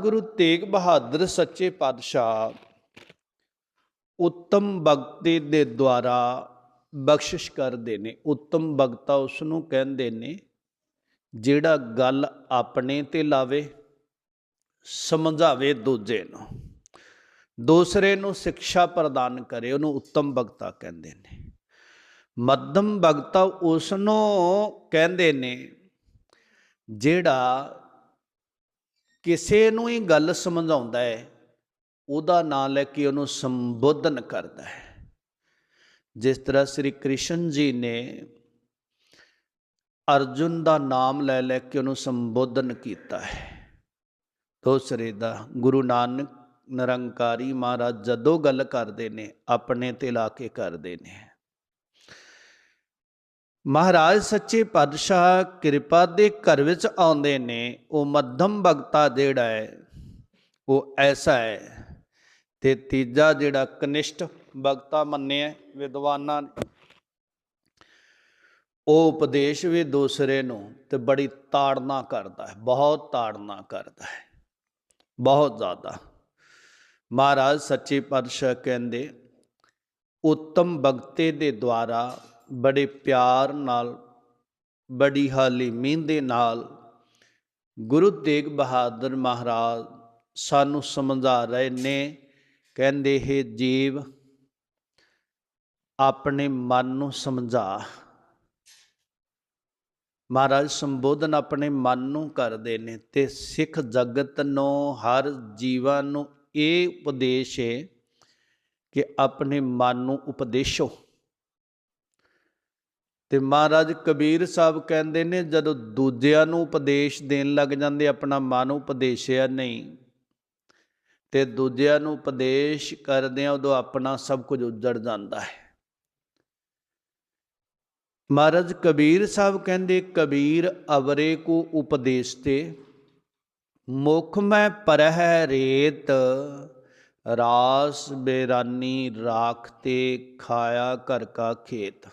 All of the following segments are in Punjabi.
ਗੁਰੂ ਤੇਗ ਬਹਾਦਰ ਸੱਚੇ ਪਾਤਸ਼ਾਹ ਉੱਤਮ ਭਗਤੀ ਦੇ ਦੁਆਰਾ ਬਖਸ਼ਿਸ਼ ਕਰਦੇ ਨੇ। ਉੱਤਮ ਭਗਤਾ ਉਸ ਨੂੰ ਕਹਿੰਦੇ ਨੇ, ਜਿਹੜਾ ਗੱਲ ਆਪਣੇ ਤੇ ਲਾਵੇ, ਸਮਝਾਵੇ ਦੂਜੇ ਨੂੰ। ਦੂਸਰੇ ਨੂੰ ਸਿੱਖਿਆ ਪ੍ਰਦਾਨ ਕਰੇ, ਉਹਨੂੰ ਉੱਤਮ ਭਗਤਾ ਕਹਿੰਦੇ ਨੇ। ਮੱਧਮ ਭਗਤਾ ਉਸ ਨੂੰ ਕਹਿੰਦੇ ਨੇ, ਜਿਹੜਾ ਕਿਸੇ ਨੂੰ ਹੀ ਗੱਲ ਸਮਝਾਉਂਦਾ ਹੈ, ਉਹਦਾ ਨਾਂ ਲੈ ਕੇ ਉਹਨੂੰ ਸੰਬੋਧਨ ਕਰਦਾ ਹੈ। ਜਿਸ ਤਰ੍ਹਾਂ ਸ੍ਰੀ ਕ੍ਰਿਸ਼ਨ ਜੀ ਨੇ ਅਰਜੁਨ ਦਾ ਨਾਮ ਲੈ ਲੈ ਕੇ ਉਹਨੂੰ ਸੰਬੋਧਨ ਕੀਤਾ ਹੈ। ਦੂਸਰੇ ਦਾ, ਗੁਰੂ ਨਾਨਕ ਨਿਰੰਕਾਰੀ ਮਹਾਰਾਜ ਜਦੋਂ ਗੱਲ ਕਰਦੇ ਨੇ, ਆਪਣੇ ਤੇ ਲਾ ਕੇ ਕਰਦੇ ਨੇ। ਮਹਾਰਾਜ ਸੱਚੇ ਪਾਤਸ਼ਾਹ ਕਿਰਪਾ ਦੇ ਘਰ ਵਿੱਚ ਆਉਂਦੇ ਨੇ, ਉਹ ਮੱਧਮ ਭਗਤਾ ਜਿਹੜਾ ਹੈ, ਉਹ ਐਸਾ ਹੈ। ਤੇ ਤੀਜਾ ਜਿਹੜਾ ਕਨਿਸ਼ਟ ਭਗਤਾ ਮੰਨਿਆ ਵਿਦਵਾਨਾਂ ਨੇ, ਉਹ ਉਪਦੇਸ਼ ਵੀ ਦੂਸਰੇ ਨੂੰ ਤੇ ਬੜੀ ਤਾੜਨਾ ਕਰਦਾ ਹੈ, ਬਹੁਤ ਤਾੜਨਾ ਕਰਦਾ ਹੈ, ਬਹੁਤ ਜ਼ਿਆਦਾ। ਮਹਾਰਾਜ ਸੱਚੇ ਪਾਤਸ਼ਾਹ ਕਹਿੰਦੇ, ਉੱਤਮ ਭਗਤੇ ਦੇ ਦੁਆਰਾ ਬੜੇ ਪਿਆਰ ਨਾਲ, ਬੜੀ ਹਾਲੀ ਮਹਿੰਦੇ ਨਾਲ ਗੁਰੂ ਤੇਗ ਬਹਾਦਰ ਮਹਾਰਾਜ ਸਾਨੂੰ ਸਮਝਾ ਰਹੇ ਨੇ, ਕਹਿੰਦੇ, ਹੈ ਜੀਵ, ਆਪਣੇ ਮਨ ਨੂੰ ਸਮਝਾ। ਮਹਾਰਾਜ ਸੰਬੋਧਨ ਆਪਣੇ ਮਨ ਨੂੰ ਕਰਦੇ ਨੇ ਤੇ ਸਿੱਖ ਜਗਤ ਨੂੰ, ਹਰ ਜੀਵਾਂ ਨੂੰ ਇਹ ਉਪਦੇਸ਼ ਹੈ ਕਿ ਆਪਣੇ ਮਨ ਨੂੰ ਉਪਦੇਸ਼ੋ। ਤੇ ਮਹਾਰਾਜ ਕਬੀਰ ਸਾਹਿਬ ਕਹਿੰਦੇ ਨੇ, ਜਦੋਂ ਦੂਜਿਆਂ ਨੂੰ ਉਪਦੇਸ਼ ਦੇਣ ਲੱਗ ਜਾਂਦੇ, ਆਪਣਾ ਮਨ ਉਪਦੇਸ਼ਿਆ ਨਹੀਂ। ਤੇ ਦੂਜਿਆਂ ਨੂੰ ਉਪਦੇਸ਼ ਕਰਦੇ ਆ, ਉਦੋਂ ਆਪਣਾ ਸਭ ਕੁਝ ਉੱਜੜ ਜਾਂਦਾ ਹੈ। ਮਹਾਰਾਜ ਕਬੀਰ ਸਾਹਿਬ ਕਹਿੰਦੇ, ਕਬੀਰ ਅਵਰੇ ਕੋ ਉਪਦੇਸ਼ ਤੇ ਮੁਖ ਮੈਂ ਪਰਹਿ ਰੇਤ, ਰਾਸ ਬੇਰਾਨੀ ਰਾਖ ਤੇ ਖਾਇਆ ਘਰ ਕਾ ਖੇਤ।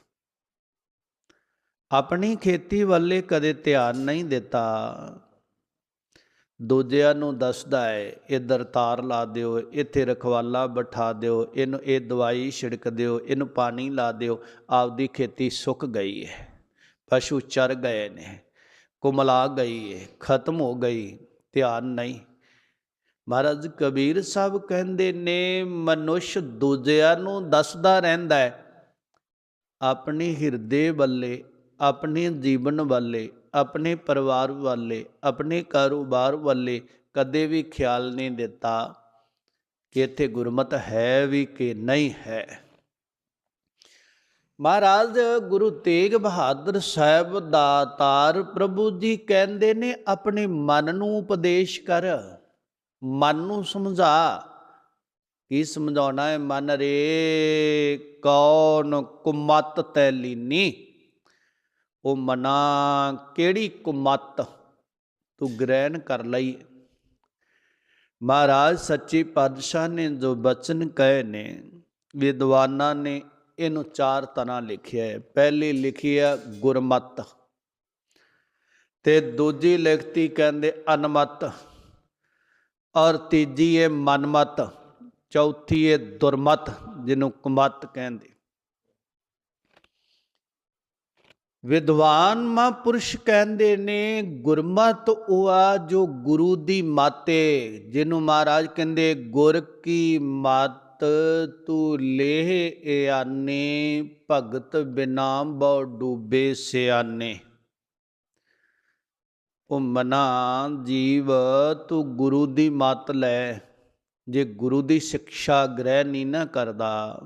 ਆਪਣੀ ਖੇਤੀ ਵੱਲੇ ਕਦੇ ਧਿਆਨ ਨਹੀਂ ਦਿੱਤਾ। ਦੂਜਿਆਂ ਨੂੰ ਦੱਸਦਾ ਹੈ ਇਧਰ ਤਾਰ ਲਾ ਦਿਓ, ਇੱਥੇ ਰਖਵਾਲਾ ਬਿਠਾ ਦਿਓ, ਇਹਨੂੰ, ਇਹ ਦਵਾਈ ਛਿੜਕ ਦਿਓ, ਇਹਨੂੰ ਪਾਣੀ ਲਾ ਦਿਓ, ਆਪਦੀ ਖੇਤੀ ਸੁੱਕ ਗਈ ਹੈ ਪਸ਼ੂ ਚਰ ਗਏ ਨੇ, ਕੁਮਲਾ ਗਈ ਹੈ ਖਤਮ ਹੋ ਗਈ, ਧਿਆਨ ਨਹੀਂ। ਮਹਾਰਾਜ ਕਬੀਰ ਸਾਹਿਬ ਕਹਿੰਦੇ ਨੇ ਮਨੁੱਖ ਦੂਜਿਆਂ ਨੂੰ ਦੱਸਦਾ ਰਹਿੰਦਾ ਹੈ ਆਪਣੀ ਹਿਰਦੇ ਵੱਲੇ ਆਪਣੇ ਜੀਵਨ ਵਾਲੇ, ਆਪਣੇ ਪਰਿਵਾਰ ਵਾਲੇ, ਆਪਣੇ ਕਾਰੋਬਾਰ ਵੱਲੇ ਕਦੇ ਵੀ ਖਿਆਲ ਨਹੀਂ ਦਿੱਤਾ ਕਿ ਇੱਥੇ ਗੁਰਮਤ ਹੈ ਵੀ ਕਿ ਨਹੀਂ ਹੈ। ਮਹਾਰਾਜ ਗੁਰੂ ਤੇਗ ਬਹਾਦਰ ਸਾਹਿਬ ਦਾ ਤਾਰ ਪ੍ਰਭੂ ਜੀ ਕਹਿੰਦੇ ਨੇ, ਆਪਣੇ ਮਨ ਨੂੰ ਉਪਦੇਸ਼ ਕਰ, ਮਨ ਨੂੰ ਸਮਝਾ। ਕੀ ਸਮਝਾਉਣਾ ਹੈ? ਮਨ ਰੇ ਕੌਣ ਕੁਮਤ ਤੈ ਲੀਨੀ। ਉਹ ਮਨਾ ਕਿਹੜੀ ਕੁਮਤ ਤੂੰ ਗ੍ਰਹਿਣ ਕਰ ਲਈ? ਮਹਾਰਾਜ, ਸੱਚੇ ਪਾਤਸ਼ਾਹ ਨੇ ਜੋ ਬਚਨ ਕਹੇ ਨੇ, ਵਿਦਵਾਨਾਂ ਨੇ ਇਹਨੂੰ ਚਾਰ ਤਰ੍ਹਾਂ ਲਿਖਿਆ ਹੈ। ਪਹਿਲੀ ਲਿਖੀ ਹੈ ਗੁਰਮਤ ਤੇ ਦੂਜੀ ਲਿਖਤੀ ਕਹਿੰਦੇ ਅਨਮਤ ਔਰ ਤੀਜੀ ਹੈ ਮਨਮਤ, ਚੌਥੀ ਹੈ ਦੁਰਮਤ ਜਿਹਨੂੰ ਕੁਮਤ ਕਹਿੰਦੇ। ਵਿਦਵਾਨ ਮਹਾਂਪੁਰਸ਼ ਕਹਿੰਦੇ ਨੇ, ਗੁਰਮਤ ਉਹ ਆ ਜੋ ਗੁਰੂ ਦੀ ਮਾਤੇ। ਜਿਹਨੂੰ ਮਹਾਰਾਜ ਕਹਿੰਦੇ, ਗੁਰ ਕੀ ਮਤ ਤੂੰ ਲੇਹ ਇਆਨੇ, ਭਗਤ ਬਿਨਾ ਬਉ ਡੂਬੇ ਸਿਆਨੇ। ਉਹ ਮਨਾ, ਜੀਵ, ਤੂੰ ਗੁਰੂ ਦੀ ਮਤ ਲੈ। ਜੇ ਗੁਰੂ ਦੀ ਸਿੱਖਿਆ ਗ੍ਰਹਿ ਨਹੀਂ ਨਾ ਕਰਦਾ,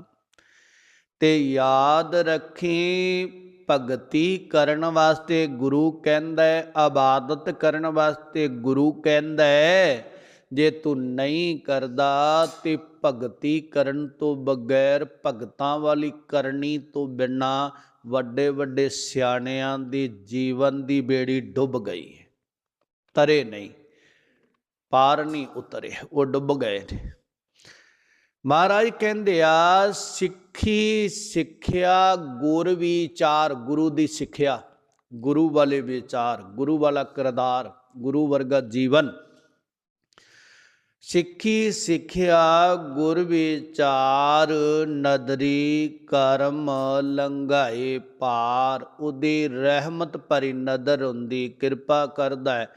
ਤੇ ਯਾਦ ਰੱਖੀ ਭਗਤੀ ਕਰਨ ਵਾਸਤੇ ਗੁਰੂ ਕਹਿੰਦਾ ਹੈ, ਆਬਾਦਤ ਕਰਨ ਵਾਸਤੇ ਗੁਰੂ ਕਹਿੰਦਾ ਹੈ। ਜੇ ਤੂੰ ਨਹੀਂ ਕਰਦਾ ਤੇ ਭਗਤੀ ਕਰਨ ਤੋਂ ਬਗੈਰ ਭਗਤਾਂ ਵਾਲੀ ਕਰਨੀ ਤੋਂ ਬਿਨਾ ਵੱਡੇ ਵੱਡੇ ਸਿਆਣਿਆਂ ਦੀ ਜੀਵਨ ਦੀ ਬੇੜੀ ਡੁੱਬ ਗਈ ਹੈ। ਤਰੇ ਨਹੀਂ, ਪਾਰ ਨਹੀਂ ਉਤਰੇ, ਉਹ ਡੁੱਬ ਗਏ ਨੇ। ਮਹਾਰਾਜ ਕਹਿੰਦੇ ਆ, ਸਿੱਖੀ ਸਿੱਖਿਆ ਗੁਰ ਵਿਚਾਰ, ਗੁਰੂ ਦੀ ਸਿੱਖਿਆ। ਗੁਰੂ ਵਾਲੇ ਵਿਚਾਰ, ਗੁਰੂ ਵਾਲਾ ਕਿਰਦਾਰ, ਗੁਰੂ ਵਰਗਾ ਜੀਵਨ। ਸਿੱਖੀ ਸਿੱਖਿਆ, ਗੁਰ ਵਿਚਾਰ, ਨਦਰੀ ਕਰਮ ਲੰਘਾਏ ਪਾਰ। ਉਹਦੀ ਰਹਿਮਤ ਭਰੀ ਨਦਰ ਹੁੰਦੀ, ਕਿਰਪਾ ਕਰਦਾ ਹੈ।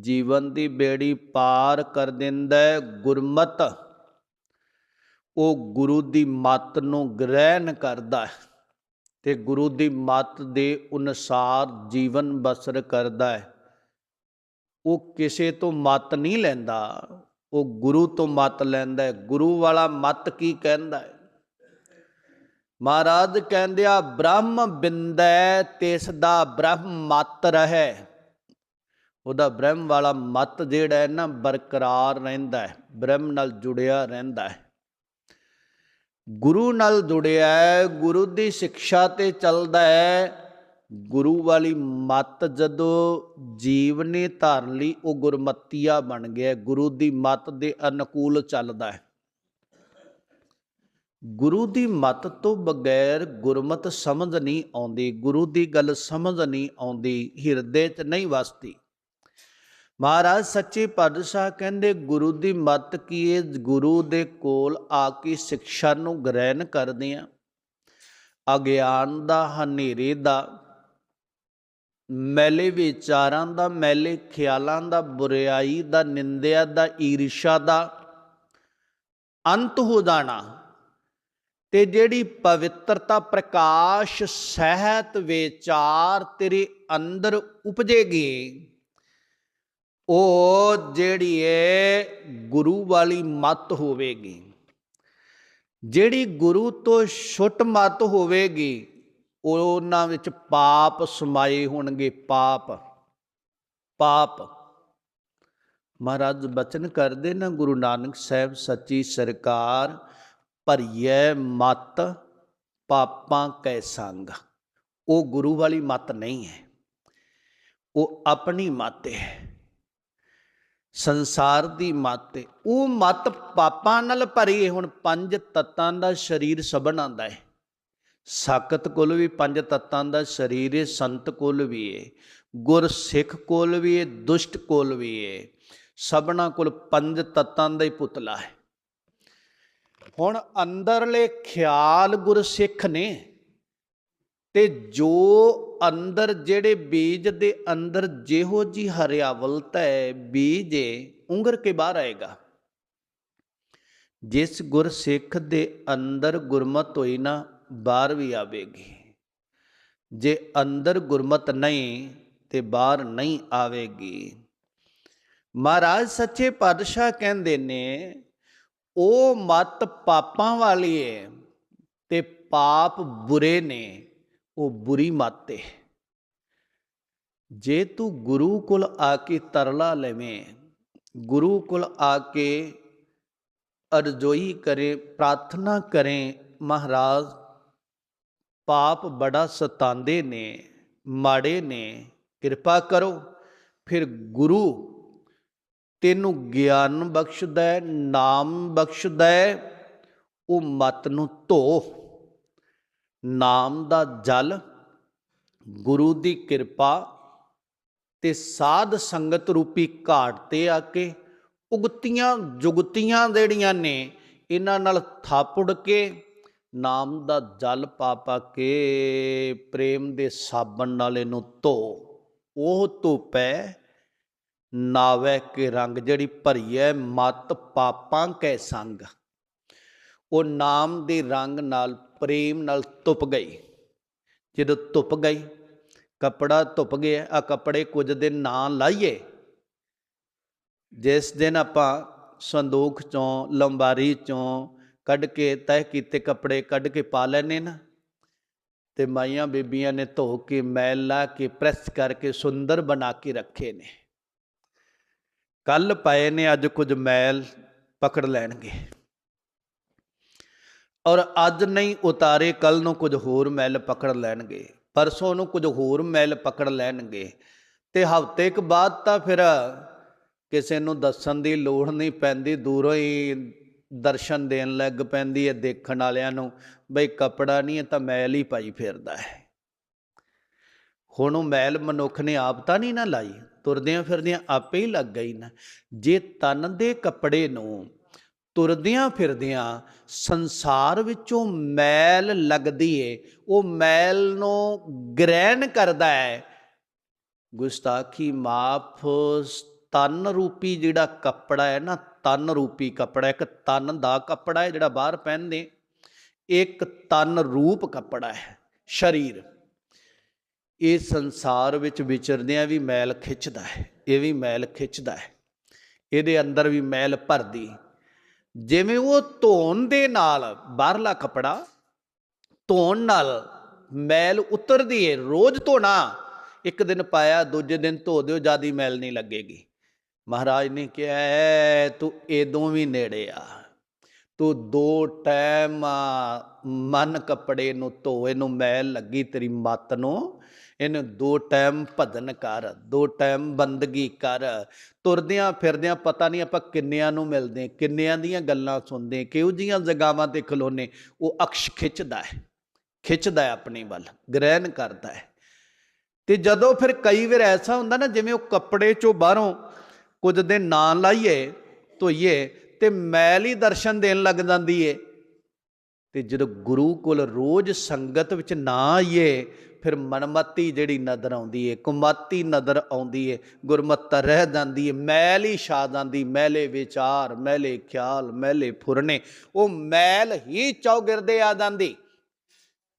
ਜੀਵਨ ਦੀ ਬੇੜੀ ਪਾਰ ਕਰ ਦਿੰਦਾ ਹੈ, ਗੁਰਮਤ ਉਹ ਗੁਰੂ ਦੀ ਮੱਤ ਨੂੰ ਗ੍ਰਹਿਣ ਕਰਦਾ ਹੈ ਤੇ ਗੁਰੂ ਦੀ ਮੱਤ ਦੇ ਅਨੁਸਾਰ ਜੀਵਨ ਬਸਰ ਕਰਦਾ ਹੈ। ਉਹ ਕਿਸੇ ਤੋਂ ਮਤ ਨਹੀਂ ਲੈਂਦਾ, ਉਹ ਗੁਰੂ ਤੋਂ ਮਤ ਲੈਂਦਾ ਹੈ। ਗੁਰੂ ਵਾਲਾ ਮੱਤ ਕੀ ਕਹਿੰਦਾ ਹੈ? ਮਹਾਰਾਜ ਕਹਿੰਦੇ ਆ, ਬ੍ਰਹਮ ਬਿੰਦੈ ਤਿਸ ਦਾ ਬ੍ਰਹਮ ਮਤ ਰਹੈ। ਉਹਦਾ ਬ੍ਰਹਮ ਵਾਲਾ ਮਤ ਜਿਹੜਾ ਹੈ ਨਾ ਬਰਕਰਾਰ ਰਹਿੰਦਾ ਹੈ, ਬ੍ਰਹਮ ਨਾਲ ਜੁੜਿਆ ਰਹਿੰਦਾ ਹੈ। ਗੁਰੂ ਨਾਲ ਜੁੜਿਆ ਹੈ, ਗੁਰੂ ਦੀ ਸਿੱਖਿਆ ਤੇ ਚੱਲਦਾ ਹੈ। ਗੁਰੂ ਵਾਲੀ ਮਤ ਜਦੋਂ ਜੀਵ ਨੇ ਧਾਰ ਲਈ ਉਹ ਗੁਰਮਤੀਆ ਬਣ ਗਿਆ ਗੁਰੂ ਦੀ ਮਤ ਦੇ ਅਨੁਕੂਲ ਚੱਲਦਾ ਹੈ। ਗੁਰੂ ਦੀ ਮਤ ਤੋਂ ਬਗੈਰ ਗੁਰਮਤ ਸਮਝ ਨਹੀਂ ਆਉਂਦੀ। ਗੁਰੂ ਦੀ ਗੱਲ ਸਮਝ ਨਹੀਂ ਆਉਂਦੀ। ਹਿਰਦੇ 'ਚ ਨਹੀਂ ਵਸਦੀ। ਮਹਾਰਾਜ, ਸੱਚੇ ਪਾਤਸ਼ਾਹ ਕਹਿੰਦੇ, ਗੁਰੂ ਦੀ ਮਤ ਕੀ ਹੈ ਗੁਰੂ ਦੇ ਕੋਲ ਆ ਕੇ ਸਿੱਖਿਆ ਨੂੰ ਗ੍ਰਹਿਣ ਕਰਦੇ ਆ। ਅਗਿਆਨ ਦਾ, ਹਨੇਰੇ ਦਾ, ਮੈਲੇ ਵਿਚਾਰਾਂ ਦਾ, ਮੈਲੇ ਖਿਆਲਾਂ ਦਾ, ਬੁਰਾਈ ਦਾ, ਨਿੰਦਿਆ ਦਾ, ਈਰਸ਼ਾ ਦਾ, ਅੰਤ ਹੋ ਜਾਣਾ। ਤੇ ਜਿਹੜੀ ਪਵਿੱਤਰਤਾ, ਪ੍ਰਕਾਸ਼, ਸਹਿਤ ਵਿਚਾਰ ਤੇਰੇ ਅੰਦਰ ਉਪਜੇਗੀ। ਉਹ ਜਿਹੜੀ ਏ ਗੁਰੂ ਵਾਲੀ ਮਤ ਹੋਵੇਗੀ। ਜਿਹੜੀ ਗੁਰੂ ਤੋਂ ਛੁੱਟ ਮਤ ਹੋਵੇਗੀ, ਉਹਨਾਂ ਵਿੱਚ ਪਾਪ ਸਮਾਏ ਹੋਣਗੇ, ਪਾਪ ਪਾਪ। ਮਹਾਰਾਜ ਬਚਨ ਕਰਦੇ ਨਾ, ਗੁਰੂ ਨਾਨਕ ਸਾਹਿਬ ਸੱਚੀ ਸਰਕਾਰ, ਭਰੀਐ ਮਤ, ਪਾਪਾਂ ਕੈ ਸੰਗ। ਉਹ ਗੁਰੂ ਵਾਲੀ ਮਤ ਨਹੀਂ ਹੈ। ਉਹ ਆਪਣੀ ਮਤ ਹੈ। ਸੰਸਾਰ ਦੀ ਮੱਤ ਹੈ ਉਹ ਮੱਤ ਪਾਪਾਂ ਨਾਲ ਭਰੀ ਹੈ। ਹੁਣ ਪੰਜ ਤੱਤਾਂ ਦਾ ਸਰੀਰ ਸਭਨਾਂ ਦਾ ਹੈ। ਸਾਕਤ ਕੋਲ ਵੀ ਪੰਜ ਤੱਤਾਂ ਦਾ ਸਰੀਰ ਹੈ। ਸੰਤ ਕੋਲ ਵੀ ਹੈ। ਗੁਰ ਸਿੱਖ ਕੋਲ ਵੀ ਹੈ। ਦੁਸ਼ਟ ਕੋਲ ਵੀ ਹੈ। ਸਭਨਾ ਕੋਲ ਪੰਜ ਤੱਤਾਂ ਦਾ ਹੀ ਪੁਤਲਾ ਹੈ। ਹੁਣ ਅੰਦਰਲੇ ਖਿਆਲ ਗੁਰ ਸਿੱਖ ਨੇ ਤੇ ਜੋ ਅੰਦਰ ਜਿਹੜੇ ਬੀਜ ਦੇ ਅੰਦਰ ਜਿਹੋ ਜੀ ਹਰਿਆਵਲਤਾ ਹੈ, ਬੀਜ ਉਂਗਰ ਕੇ ਬਾਹਰ ਆਏਗਾ। ਜਿਸ ਗੁਰ ਸਿੱਖ ਦੇ ਅੰਦਰ ਗੁਰਮਤ ਹੋਈ ਨਾ, ਬਾਹਰ ਵੀ ਆਵੇਗੀ। ਜੇ ਅੰਦਰ ਗੁਰਮਤ ਨਹੀਂ, ਤੇ ਬਾਹਰ ਨਹੀਂ ਆਵੇਗੀ। ਮਹਾਰਾਜ ਸੱਚੇ ਪਾਤਸ਼ਾਹ ਕਹਿੰਦੇ ਨੇ, ਉਹ ਮਤ ਪਾਪਾਂ ਵਾਲੀ ਏ ਤੇ ਪਾਪ ਬੁਰੇ ਨੇ। ਉਹ ਬੁਰੀ ਮਤ ਹੈ ਜੇ ਤੂੰ ਗੁਰੂ ਕੋਲ ਆ ਕੇ ਤਰਲਾ ਲਵੇਂ, ਗੁਰੂ ਕੋਲ ਆ ਕੇ ਅਰਜ਼ੋਈ ਕਰੇ, ਪ੍ਰਾਰਥਨਾ ਕਰੇ, ਮਹਾਰਾਜ ਪਾਪ ਬੜਾ ਸਤਾਉਂਦੇ ਨੇ, ਮਾੜੇ ਨੇ, ਕਿਰਪਾ ਕਰੋ, ਫਿਰ ਗੁਰੂ ਤੈਨੂੰ ਗਿਆਨ ਬਖਸ਼ਦਾ ਨਾਮ ਬਖਸ਼ਦਾ ਉਹ ਮਤ ਨੂੰ ਧੋ। ਨਾਮ ਦਾ ਜਲ, ਗੁਰੂ ਦੀ ਕਿਰਪਾ ਤੇ ਸਾਧ ਸੰਗਤ ਰੂਪੀ ਘਾਟ ਤੇ ਆ ਕੇ ਉਗਤੀਆਂ ਜੁਗਤੀਆਂ ਜਿਹੜੀਆਂ ਨੇ, ਇਹਨਾਂ ਨਾਲ ਥਾਪੜ ਕੇ ਨਾਮ ਦਾ ਜਲ ਪਾ ਪਾ ਕੇ ਪ੍ਰੇਮ ਦੇ ਸਾਬਣ ਨਾਲ ਇਹਨੂੰ ਧੋ। ਉਹ ਧੋਪੈ ਨਾਵੇ ਕੇ ਰੰਗ ਜਿਹੜੀ ਭਰੀ ਹੈ, ਮਤ ਪਾਪਾਂ ਕੈ ਸੰਗ। ਉਹ ਨਾਮ ਦੇ ਰੰਗ ਨਾਲ ਪ੍ਰੇਮ ਨਾਲ ਧੁੱਪ ਗਈ। ਜਦੋਂ ਧੁੱਪ ਗਈ, ਕਪੜਾ ਧੁੱਪ ਗਿਆ, ਆ ਕੱਪੜੇ ਕੁਝ ਦਿਨ ਨਾ ਲਾਈਏ। ਜਿਸ ਦਿਨ ਆਪਾਂ ਸੰਦੂਖ ਚੋਂ, ਲੰਬਾਰੀ ਚੋਂ ਕੱਢ ਕੇ ਤੈਅ ਕੀਤੇ ਕੱਪੜੇ ਕੱਢ ਕੇ ਪਾ ਲੈਨੇ ਨਾ, ਤੇ ਮਾਈਆਂ ਬੀਬੀਆਂ ਨੇ ਧੋ ਕੇ, ਮੈਲ ਲਾ ਕੇ, ਪ੍ਰੈਸ ਕਰਕੇ ਸੁੰਦਰ ਬਣਾ ਕੇ ਰੱਖੇ ਨੇ। ਕੱਲ ਪਏ ਨੇ, ਅੱਜ ਕੁਝ ਮੈਲ ਪਕੜ ਲੈਣਗੇ। ਔਰ ਅੱਜ ਨਹੀਂ ਉਤਾਰੇ ਕੱਲ ਨੂੰ ਕੁਝ ਹੋਰ ਮੈਲ ਪਕੜ ਲੈਣਗੇ, ਪਰਸੋਂ ਨੂੰ ਕੁਝ ਹੋਰ ਮੈਲ ਪਕੜ ਲੈਣਗੇ। ਤੇ ਹਫ਼ਤੇ ਇੱਕ ਬਾਅਦ ਤਾਂ ਫਿਰ ਕਿਸੇ ਨੂੰ ਦੱਸਣ ਦੀ ਲੋੜ ਨਹੀਂ ਪੈਂਦੀ, ਦੂਰੋਂ ਹੀ ਦਰਸ਼ਨ ਦੇਣ ਲੱਗ ਪੈਂਦੀ ਹੈ ਦੇਖਣ ਵਾਲਿਆਂ ਨੂੰ, ਬਈ ਕਪੜਾ ਨਹੀਂ ਹੈ ਤਾਂ ਮੈਲ ਹੀ ਪਾਈ ਫਿਰਦਾ ਹੈ। ਹੁਣ ਉਹ ਮੈਲ ਮਨੁੱਖ ਨੇ ਆਪ ਤਾਂ ਨਹੀਂ ਨਾ ਲਾਈ, ਤੁਰਦਿਆਂ ਫਿਰਦਿਆਂ ਆਪੇ ਹੀ ਲੱਗ ਗਈ ਨਾ। ਜੇ ਤਨ ਦੇ ਕੱਪੜੇ ਨੂੰ ਤੁਰਦਿਆਂ ਫਿਰਦਿਆਂ ਸੰਸਾਰ ਵਿੱਚੋਂ ਮੈਲ ਲੱਗਦੀ ਏ, ਉਹ ਮੈਲ ਨੂੰ ਗ੍ਰਹਿਣ ਕਰਦਾ ਹੈ ਗੁਸਤਾਖੀ ਮਾਫ ਤਨ ਰੂਪੀ ਜਿਹੜਾ ਕੱਪੜਾ ਹੈ ਨਾ, ਤਨ ਰੂਪੀ ਕੱਪੜਾ, ਇੱਕ ਤਨ ਦਾ ਕੱਪੜਾ ਹੈ ਜਿਹੜਾ ਬਾਹਰ ਪਹਿਨਦੇ ਇੱਕ ਤਨ ਰੂਪ ਕੱਪੜਾ ਹੈ, ਸਰੀਰ। ਇਹ ਸੰਸਾਰ ਵਿੱਚ ਵਿਚਰਦਿਆਂ ਵੀ ਮੈਲ ਖਿੱਚਦਾ ਹੈ, ਇਹ ਵੀ ਮੈਲ ਖਿੱਚਦਾ ਹੈ। ਇਹਦੇ ਅੰਦਰ ਵੀ ਮੈਲ ਭਰਦੀ। ਜਿਵੇਂ ਉਹ ਧੋਣ ਦੇ ਨਾਲ ਬਾਹਰਲਾ ਕੱਪੜਾ ਧੋਣ ਨਾਲ ਮੈਲ ਉਤਰਦੀ ਹੈ ਰੋਜ਼ ਧੋਣਾ ਇੱਕ ਦਿਨ ਪਾਇਆ ਦੂਜੇ ਦਿਨ ਧੋ ਦਿਓ ਜਿਆਦੀ ਮੈਲ ਨਹੀਂ ਲੱਗੇਗੀ। ਮਹਾਰਾਜ ਨੇ ਕਿਹਾ ਹੈ, ਤੂੰ ਇਦੋਂ ਵੀ ਨੇੜੇ ਆ। ਤੂੰ ਦੋ ਟਾਈਮ ਮਨ ਕੱਪੜੇ ਨੂੰ ਧੋ ਇਹਨੂੰ ਮੈਲ ਲੱਗੀ ਤੇਰੀ ਮੱਤ ਨੂੰ। ਇਹਨੂੰ ਦੋ ਟਾਈਮ ਭਜਨ ਕਰ, ਦੋ ਟਾਈਮ ਬੰਦਗੀ ਕਰ। ਤੁਰਦਿਆਂ ਫਿਰਦਿਆਂ ਪਤਾ ਨਹੀਂ ਆਪਾਂ ਕਿੰਨਿਆਂ ਨੂੰ ਮਿਲਦੇ, ਕਿੰਨਿਆਂ ਦੀਆਂ ਗੱਲਾਂ ਸੁਣਦੇ, ਕਿਹੋ ਜੀਆਂ ਜਗਾਵਾਂ ਤੇ ਖਲੋਨੇ, ਉਹ ਅਕਸ਼ ਖਿੱਚਦਾ ਹੈ ਖਿੱਚਦਾ ਹੈ ਆਪਣੀ ਵੱਲ, ਗ੍ਰਹਿਣ ਕਰਦਾ ਹੈ। ਤੇ ਜਦੋਂ ਫਿਰ ਕਈ ਵਾਰ ਐਸਾ ਹੁੰਦਾ ਨਾ, ਜਿਵੇਂ ਉਹ ਕੱਪੜੇ ਚੋਂ ਬਾਹਰੋਂ ਕੁਝ ਦਿਨ ਨਾ ਲਾਈਏ, ਧੋਈਏ ਤੇ ਮੈਲ ਹੀ ਦਰਸ਼ਨ ਦੇਣ ਲੱਗ ਜਾਂਦੀ ਏ। ਤੇ ਜਦੋਂ ਗੁਰੂ ਕੋਲ ਰੋਜ਼ ਸੰਗਤ ਵਿੱਚ ਨਾ ਆਈਏ ਫਿਰ ਮਨਮਤੀ ਜਿਹੜੀ ਨਜ਼ਰ ਆਉਂਦੀ ਏ, ਕੁਮਤੀ ਨਜ਼ਰ ਆਉਂਦੀ ਏ, ਗੁਰਮਤ ਰਹਿ ਜਾਂਦੀ ਏ, ਮੈਲ ਹੀ ਛਾ ਜਾਂਦੀ, ਮੈਲੇ ਵਿਚਾਰ, ਮੈਲੇ ਖਿਆਲ, ਮੈਲੇ ਫੁਰਨੇ, ਉਹ ਮੈਲ ਹੀ ਚੌਗਿਰਦੇ ਆ ਜਾਂਦੀ।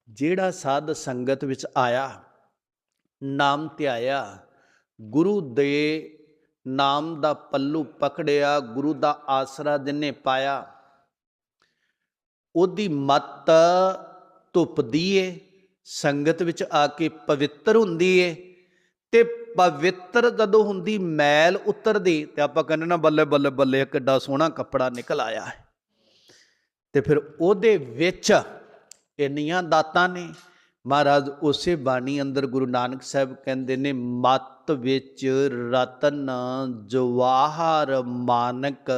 ਜਿਹੜਾ ਸਾਧ ਸੰਗਤ ਵਿੱਚ ਆਇਆ, ਨਾਮ ਧਿਆਇਆ, ਗੁਰੂ ਦੇ ਨਾਮ ਦਾ ਪੱਲੂ ਪਕੜਿਆ, ਗੁਰੂ ਦਾ ਆਸਰਾ ਜਿਨੇ ਪਾਇਆ, ਉਹਦੀ ਮੱਤ ਧੁੱਪਦੀ ਏ ਸੰਗਤ ਵਿੱਚ ਆ ਕੇ ਪਵਿੱਤਰ ਹੁੰਦੀ ਏ ਤੇ ਪਵਿੱਤਰ ਜਦੋਂ ਹੁੰਦੀ ਮੈਲ ਉਤਰਦੀ ਤੇ ਆਪਾਂ ਕਹਿੰਦੇ ਨਾ ਬੱਲੇ ਬੱਲੇ ਬੱਲੇ ਕਿੱਡਾ ਸੋਹਣਾ ਕੱਪੜਾ ਨਿਕਲ ਆਇਆ ਹੈ। ਤੇ ਫਿਰ ਉਹਦੇ ਵਿੱਚ ਇੰਨੀਆਂ ਦਾਤਾਂ ਨੇ, ਮਹਾਰਾਜ ਉਸੇ ਬਾਣੀ ਅੰਦਰ ਗੁਰੂ ਨਾਨਕ ਸਾਹਿਬ ਕਹਿੰਦੇ ਨੇ, ਮਤ ਵਿੱਚ ਰਤਨ ਜਵਾਹਰ ਮਾਨਕ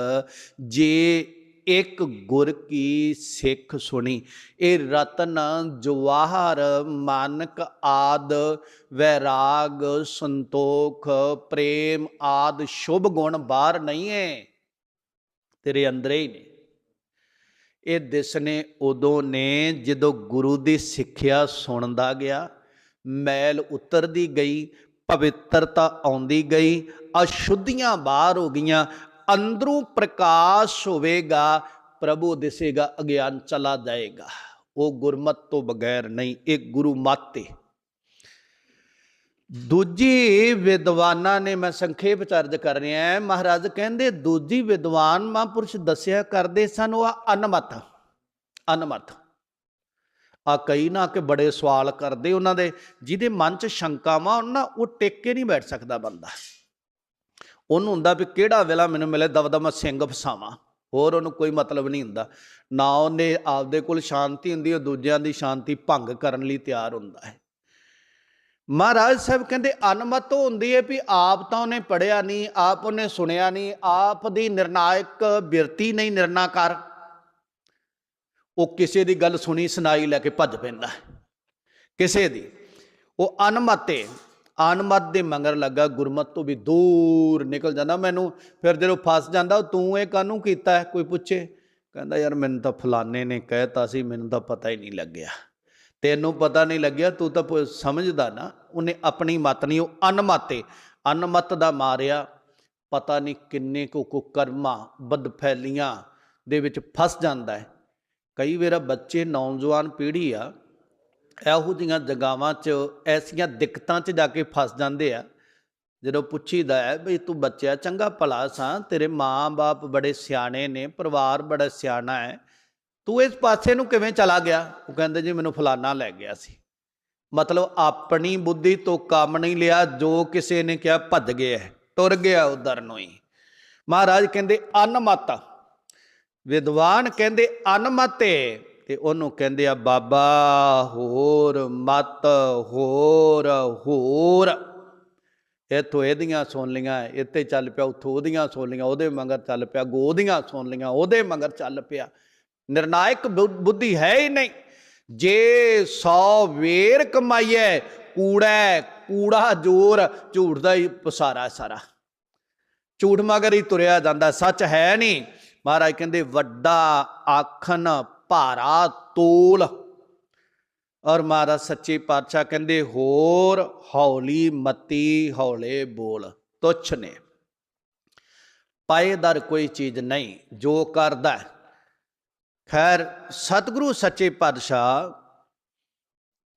ਜੇ ਇੱਕ ਗੁਰ ਕੀ ਸਿੱਖ ਸੁਣੀ। ਇਹ ਰਤਨ ਜਵਾਹਰ ਮਾਨਕ ਆਦ, ਵੈਰਾਗ ਸੰਤੋਖ ਪ੍ਰੇਮ ਆਦ, ਸ਼ੁਭ ਗੁਣ ਬਾਹਰ ਨਹੀਂ ਹੈ ਤੇਰੇ ਅੰਦਰ ਹੀ ਨੇ। ਇਹ ਦਿਸਨੇ ਉਦੋਂ ਨੇ ਜਦੋਂ ਗੁਰੂ ਦੀ ਸਿੱਖਿਆ ਸੁਣਦਾ ਗਿਆ। ਮੈਲ ਉਤਰਦੀ ਗਈ, ਪਵਿੱਤਰਤਾ ਆਉਂਦੀ ਗਈ, ਅਸ਼ੁੱਧੀਆਂ ਬਾਹਰ ਹੋ ਗਈਆਂ। ਅੰਦਰੋਂ ਪ੍ਰਕਾਸ਼ ਹੋਵੇਗਾ, ਪ੍ਰਭੂ ਦਿਸੇਗਾ, ਅਗਿਆਨ ਚਲਾ ਜਾਏਗਾ। ਉਹ ਗੁਰਮਤ ਤੋਂ ਬਗੈਰ ਨਹੀਂ, ਇਹ ਗੁਰੂ ਮਾਤੇ। ਦੂਜੀ ਵਿਦਵਾਨਾਂ ਨੇ ਮੈਂ ਸੰਖੇਪ ਚਰਜ ਕਰ ਰਿਹਾ ਮਹਾਰਾਜ ਕਹਿੰਦੇ, ਦੂਜੀ ਵਿਦਵਾਨ ਮਹਾਂਪੁਰਸ਼ ਦੱਸਿਆ ਕਰਦੇ ਸਨ, ਉਹ ਅਨਮਤ ਅਨਮਤ। ਆ ਕਈ ਨਾ ਕਿ ਬੜੇ ਸਵਾਲ ਕਰਦੇ ਉਹਨਾਂ ਦੇ, ਜਿਹਦੇ ਮਨ 'ਚ ਸ਼ੰਕਾਵਾਂ, ਉਹਨਾਂ, ਉਹ ਟਿਕ ਕੇ ਨਹੀਂ ਬੈਠ ਸਕਦਾ ਬੰਦਾ। ਉਹਨੂੰ ਹੁੰਦਾ ਵੀ ਕਿਹੜਾ ਵੇਲਾ ਮੈਨੂੰ ਮਿਲੇ ਦਵਦਾ ਮੈਂ ਸਿੰਘ ਫਸਾਵਾਂ ਹੋਰ ਉਹਨੂੰ ਕੋਈ ਮਤਲਬ ਨਹੀਂ ਹੁੰਦਾ। ਨਾ ਉਹਨੇ ਆਪਦੇ ਕੋਲ ਸ਼ਾਂਤੀ ਹੁੰਦੀ, ਉਹ ਦੂਜਿਆਂ ਦੀ ਸ਼ਾਂਤੀ ਭੰਗ ਕਰਨ ਲਈ ਤਿਆਰ ਹੁੰਦਾ ਹੈ। ਮਹਾਰਾਜ ਸਾਹਿਬ ਕਹਿੰਦੇ, ਅਨਮਤ ਹੁੰਦੀ ਹੈ ਵੀ ਆਪ ਤਾਂ ਉਹਨੇ ਪੜਿਆ ਨਹੀਂ, ਆਪ ਉਹਨੇ ਸੁਣਿਆ ਨਹੀਂ, ਆਪ ਦੀ ਨਿਰਣਾਇਕ ਬਿਰਤੀ ਨਹੀਂ ਨਿਰਣਾ ਕਰ। ਉਹ ਕਿਸੇ ਦੀ ਗੱਲ ਸੁਣੀ, ਸੁਣਾਈ ਲੈ ਕੇ ਭੱਜ ਪੈਂਦਾ ਕਿਸੇ ਦੀ। ਉਹ ਅਨਮਤ ਹੈ ਅਨਮਤ ਦੇ ਮੰਗਰ ਲੱਗਾ, ਗੁਰਮਤ ਤੋਂ ਵੀ ਦੂਰ ਨਿਕਲ ਜਾਂਦਾ ਮੈਨੂੰ। ਫਿਰ ਜਦੋਂ ਫਸ ਜਾਂਦਾ ਤੂੰ ਇਹ ਕਾਨੂੰ ਕੀਤਾ ਕੋਈ ਪੁੱਛੇ? ਕਹਿੰਦਾ, ਯਾਰ, ਮੈਨੂੰ ਤਾਂ ਫਲਾਣੇ ਨੇ ਕਹਿਤਾ ਸੀ, ਮੈਨੂੰ ਤਾਂ ਪਤਾ ਹੀ ਨਹੀਂ ਲੱਗਿਆ। ਤੈਨੂੰ ਪਤਾ ਨਹੀਂ ਲੱਗਿਆ, ਤੂੰ ਤਾਂ ਸਮਝਦਾ ਨਾ, ਉਹਨੇ ਆਪਣੀ ਮਤ ਨਹੀਂ, ਉਹ ਅਨਮਤੇ, ਅਨਮਤ ਦਾ ਮਾਰਿਆ। ਪਤਾ ਨਹੀਂ ਕਿੰਨੇ ਕੁ ਕੁਕਰਮਾਂ, ਬਦਫੈਲੀਆਂ ਦੇ ਵਿੱਚ ਫਸ ਜਾਂਦਾ ਹੈ। ਕਈ ਵੇਰਾ ਬੱਚੇ ਨੌਜਵਾਨ ਪੀੜ੍ਹੀ ਆ ਇਹੋ ਜਿਹੀਆਂ ਜਗਾਵਾਂ 'ਚ ਐਸੀਆਂ ਦਿੱਕਤਾਂ 'ਚ ਜਾ ਕੇ ਫਸ ਜਾਂਦੇ ਆ। ਜਦੋਂ ਪੁੱਛੀਦਾ ਹੈ ਵੀ ਤੂੰ ਬੱਚਿਆ ਚੰਗਾ ਭਲਾ ਸਾਂ ਤੇਰੇ ਮਾਂ-ਬਾਪ ਬੜੇ ਸਿਆਣੇ ਨੇ ਪਰਿਵਾਰ ਬੜਾ ਸਿਆਣਾ ਹੈ। ਤੂੰ ਇਸ ਪਾਸੇ ਨੂੰ ਕਿਵੇਂ ਚਲਾ ਗਿਆ? ਉਹ ਕਹਿੰਦੇ ਜੀ ਮੈਨੂੰ ਫਲਾਨਾ ਲੈ ਗਿਆ ਸੀ। ਮਤਲਬ ਆਪਣੀ ਬੁੱਧੀ ਤੋਂ ਕੰਮ ਨਹੀਂ ਲਿਆ ਜੋ ਕਿਸੇ ਨੇ ਕਿਹਾ ਭੱਜ ਗਿਆ ਹੈ, ਟੁਰ ਗਿਆ ਉਧਰ ਨੂੰ ਹੀ। ਮਹਾਰਾਜ ਕਹਿੰਦੇ ਅਨਮਤ। ਵਿਦਵਾਨ ਕਹਿੰਦੇ ਅਨਮਤੇ। ਤੇ ਉਹਨੂੰ ਕਹਿੰਦੇ ਆ, ਬਾਬਾ ਹੋਰ ਮਤ ਹੋਰ ਹੋਰ। ਇੱਥੋਂ ਇਹਦੀਆਂ ਸੁਣ ਲੀਆਂ ਇੱਥੇ ਚੱਲ ਪਿਆ, ਉੱਥੋਂ ਉਹਦੀਆਂ ਸੁਣ ਲੀਆਂ ਉਹਦੇ ਮਗਰ ਚੱਲ ਪਿਆ ਗੋ ਉਹਦੀਆਂ ਸੁਣ ਲੀਆਂ ਉਹਦੇ ਮਗਰ ਚੱਲ ਪਿਆ। ਨਿਰਣਾਇਕ ਬੁ- ਬੁੱਧੀ ਹੈ ਹੀ ਨਹੀਂ। ਜੇ 100 ਵੇਰ ਕਮਾਈਏ ਕੂੜਾ ਕੂੜਾ, ਜ਼ੋਰ, ਝੂਠ ਦਾ ਹੀ ਪਸਾਰਾ ਸਾਰਾ। ਝੂਠ ਮਗਰ ਹੀ ਤੁਰਿਆ ਜਾਂਦਾ, ਸੱਚ ਹੈ ਨਹੀਂ। ਮਹਾਰਾਜ ਕਹਿੰਦੇ, ਵੱਡਾ ਆਖਣ ਭਾਰਾ ਤੋਲ। ਔਰ ਮਹਾਰਾਜ ਸੱਚੇ ਪਾਤਸ਼ਾਹ ਕਹਿੰਦੇ, ਹੋਰ ਹੌਲੀ ਮਤੀ ਹੌਲੇ ਬੋਲ, ਤੁੱਛ ਨੇ। ਪਾਏਦਾਰ ਕੋਈ ਚੀਜ਼ ਨਹੀਂ, ਜੋ ਕਰਦਾ ਖੈਰ, ਸਤਿਗੁਰੂ ਸੱਚੇ ਪਾਤਸ਼ਾਹ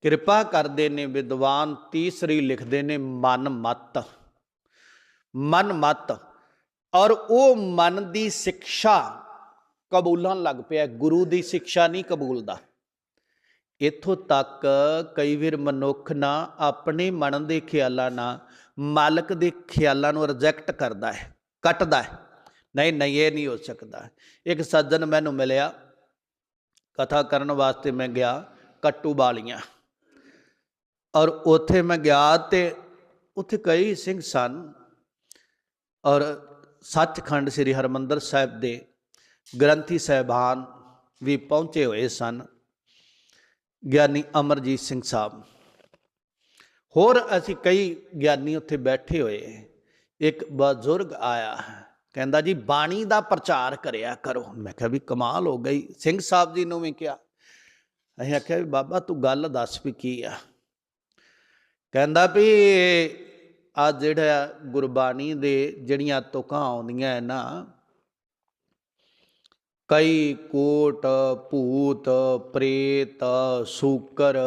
ਕਿਰਪਾ ਕਰਦੇ ਨੇ, ਵਿਦਵਾਨ ਤੀਸਰੀ ਲਿਖਦੇ ਨੇ, ਮਨ ਮਤ। ਮਨ ਮਤ। ਔਰ ਉਹ ਮਨ ਦੀ ਸਿੱਖਿਆ ਕਬੂਲਣ ਲੱਗ ਪਿਆ, ਗੁਰੂ ਦੀ ਸਿੱਖਿਆ ਨਹੀਂ ਕਬੂਲਦਾ। ਇਥੋਂ ਤੱਕ ਕਈ ਵਾਰ ਮਨੁੱਖ ਨਾ ਆਪਣੇ ਮਨ ਦੇ ਖਿਆਲਾਂ ਨਾਲ ਮਾਲਕ ਦੇ ਖਿਆਲਾਂ ਨੂੰ ਰਿਜੈਕਟ ਕਰਦਾ ਹੈ, ਕੱਟਦਾ ਹੈ। ਨਹੀਂ ਨਹੀਂ, ਇਹ ਨਹੀਂ ਹੋ ਸਕਦਾ। ਇੱਕ ਸੱਜਣ ਮੈਨੂੰ ਮਿਲਿਆ, ਕਥਾ ਕਰਨ ਵਾਸਤੇ ਮੈਂ ਗਿਆ ਕੱਟੂ ਬਾਲੀਆਂ। ਔਰ ਉੱਥੇ ਮੈਂ ਗਿਆ ਤੇ ਉੱਥੇ ਕਈ ਸਿੰਘ ਸਨ। ਔਰ ਸੱਚਖੰਡ ਸ੍ਰੀ ਹਰਮੰਦਰ ਸਾਹਿਬ ਦੇ ਗ੍ਰੰਥੀ ਸਹਿਬਾਨ ਵੀ ਪਹੁੰਚੇ ਹੋਏ ਸਨ, ਗਿਆਨੀ ਅਮਰਜੀਤ ਸਿੰਘ ਸਾਹਿਬ। ਹੋਰ ਅਸੀਂ ਕਈ ਗਿਆਨੀ ਉੱਥੇ ਬੈਠੇ ਹੋਏ, ਇੱਕ ਬਜ਼ੁਰਗ ਆਇਆ, ਕਹਿੰਦਾ, ਜੀ, ਬਾਣੀ ਦਾ ਪ੍ਰਚਾਰ ਕਰਿਆ ਕਰੋ। ਮੈਂ ਕਿਹਾ, ਵੀ ਕਮਾਲ ਹੋ ਗਈ। ਸਿੰਘ ਸਾਹਿਬ ਜੀ ਨੂੰ ਵੀ ਕਿਹਾ। ਅਸੀਂ ਆਖਿਆ, ਵੀ ਬਾਬਾ, ਤੂੰ ਗੱਲ ਦੱਸ ਵੀ ਕੀ ਆ? ਕਹਿੰਦਾ ਵੀ, ਆ ਜਿਹੜਾ ਗੁਰਬਾਣੀ ਦੇ ਜਿਹੜੀਆਂ ਤੁਕਾਂ ਆਉਂਦੀਆਂ ਹੈ ਨਾ ਕਈ ਕੋਟ ਭੂਤ ਪ੍ਰੇਤ ਸੂਕਰ